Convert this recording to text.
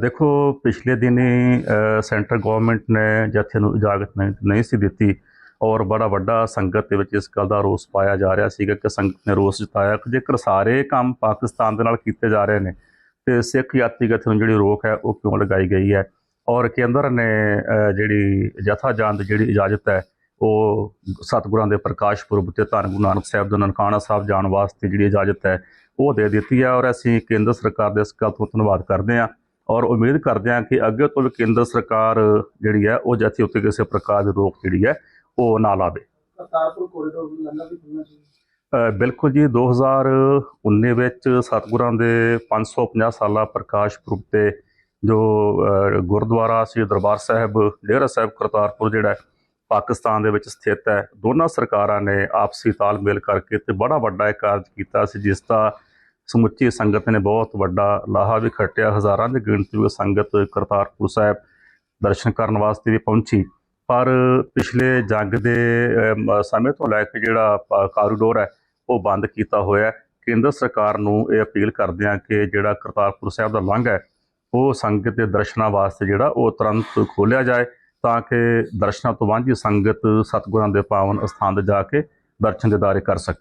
ਦੇਖੋ, ਪਿਛਲੇ ਦਿਨੀ ਸੈਂਟਰ ਗਵਰਨਮੈਂਟ ਨੇ ਜਥੇ ਨੂੰ ਇਜਾਜ਼ਤ ਨਹੀਂ ਸੀ ਦਿੱਤੀ ਔਰ ਬੜਾ ਵੱਡਾ ਸੰਗਤ ਦੇ ਵਿੱਚ ਇਸ ਗੱਲ ਦਾ ਰੋਸ ਪਾਇਆ ਜਾ ਰਿਹਾ ਸੀਗਾ ਕਿ ਸੰਗਤ ਨੇ ਰੋਸ ਜਤਾਇਆ ਕਿ ਜੇਕਰ ਸਾਰੇ ਕੰਮ ਪਾਕਿਸਤਾਨ ਦੇ ਨਾਲ ਕੀਤੇ ਜਾ ਰਹੇ ਨੇ, ਤੇ ਸਿੱਖ ਯਾਤਰੀ ਜਥੇ ਨੂੰ ਜਿਹੜੀ ਰੋਕ ਹੈ, ਉਹ ਕਿਉਂ ਲਗਾਈ ਗਈ ਹੈ? ਔਰ ਕੇਂਦਰ ਨੇ ਜਿਹੜੀ ਜਥਾ ਜਾਣ ਦੀ ਜਿਹੜੀ ਇਜਾਜ਼ਤ ਹੈ, ਉਹ ਸਤਿਗੁਰਾਂ ਦੇ ਪ੍ਰਕਾਸ਼ ਪੁਰਬ ਤੇ ਧੰਨ ਗੁਰੂ ਨਾਨਕ ਸਾਹਿਬ ਦਾ ਨਨਕਾਣਾ ਸਾਹਿਬ ਜਾਣ ਵਾਸਤੇ ਜਿਹੜੀ ਇਜਾਜ਼ਤ ਹੈ, ਉਹ ਦੇ ਦਿੱਤੀ ਹੈ ਔਰ ਅਸੀਂ ਕੇਂਦਰ ਸਰਕਾਰ ਦੇ ਇਸ ਗੱਲ ਤੋਂ ਧੰਨਵਾਦ ਕਰਦੇ ਹਾਂ। ਔਰ ਉਮੀਦ ਕਰਦੇ ਹਾਂ ਕਿ ਅੱਗੇ ਤੋਂ ਵੀ ਕੇਂਦਰ ਸਰਕਾਰ ਜਿਹੜੀ ਹੈ ਉਹ ਜਥੇ ਉੱਤੇ ਕਿਸੇ ਪ੍ਰਕਾਰ ਦੀ ਰੋਕ ਜਿਹੜੀ ਹੈ ਉਹ ਨਾ ਲਾਵੇ। ਕਰਤਾਰਪੁਰ ਕੋਰੀਡੋਰ ਨੂੰ ਲੰਘਾ ਵੀ ਖੁੱਲਣਾ ਚਾਹੀਦਾ ਬਿਲਕੁਲ ਜੀ 2019 ਵਿੱਚ ਸਤਿਗੁਰਾਂ ਦੇ 550 ਸਾਲਾ ਪ੍ਰਕਾਸ਼ ਪੁਰਬ ਤੇ ਜੋ ਗੁਰਦੁਆਰਾ ਸ੍ਰੀ ਦਰਬਾਰ ਸਾਹਿਬ ਡੇਰਾ ਸਾਹਿਬ ਕਰਤਾਰਪੁਰ ਜਿਹੜਾ ਪਾਕਿਸਤਾਨ ਦੇ ਵਿੱਚ ਸਥਿਤ ਹੈ। ਦੋਨਾਂ ਸਰਕਾਰਾਂ ਨੇ ਆਪਸੀ ਤਾਲਮੇਲ ਕਰਕੇ ਤੇ ਬੜਾ ਵੱਡਾ ਇੱਕ ਕਾਰਜ ਕੀਤਾ ਸੀ ਜਿਸ ਦਾ ਸਮੁੱਚੀ ਸੰਗਤ ਨੇ ਬਹੁਤ ਵੱਡਾ ਲਾਹਾ ਵੀ ਖੱਟਿਆ। ਹਜ਼ਾਰਾਂ ਦੀ ਗਿਣਤੀ ਵਿੱਚ ਸੰਗਤ ਕਰਤਾਰਪੁਰ ਸਾਹਿਬ ਦਰਸ਼ਨ ਕਰਨ ਵਾਸਤੇ ਵੀ ਪਹੁੰਚੀ। ਪਰ ਪਿਛਲੇ ਜੰਗ ਦੇ ਸਮੇਂ ਤੋਂ ਲੈ ਕੇ ਜਿਹੜਾ ਪ- ਹੈ, ਉਹ ਬੰਦ ਕੀਤਾ ਹੋਇਆ ਕੇਂਦਰ ਸਰਕਾਰ ਨੂੰ ਇਹ ਅਪੀਲ ਕਰਦੇ ਹਾਂ ਕਿ ਜਿਹੜਾ ਕਰਤਾਰਪੁਰ ਸਾਹਿਬ ਦਾ ਲੰਘ ਹੈ, ਉਹ ਸੰਗਤ ਦੇ ਦਰਸ਼ਨਾਂ ਵਾਸਤੇ ਜਿਹੜਾ, ਉਹ ਤੁਰੰਤ ਖੋਲ੍ਹਿਆ ਜਾਏ ਤਾਂ ਕਿ ਦਰਸ਼ਨਾਂ ਤੋਂ ਵਾਂਝੀ ਸੰਗਤ ਸਤਿਗੁਰਾਂ ਦੇ ਪਾਵਨ ਅਸਥਾਨ ਤੇ ਜਾ ਕੇ ਦਰਸ਼ਨ ਦਿਦਾਰੇ ਕਰ ਸਕੇ।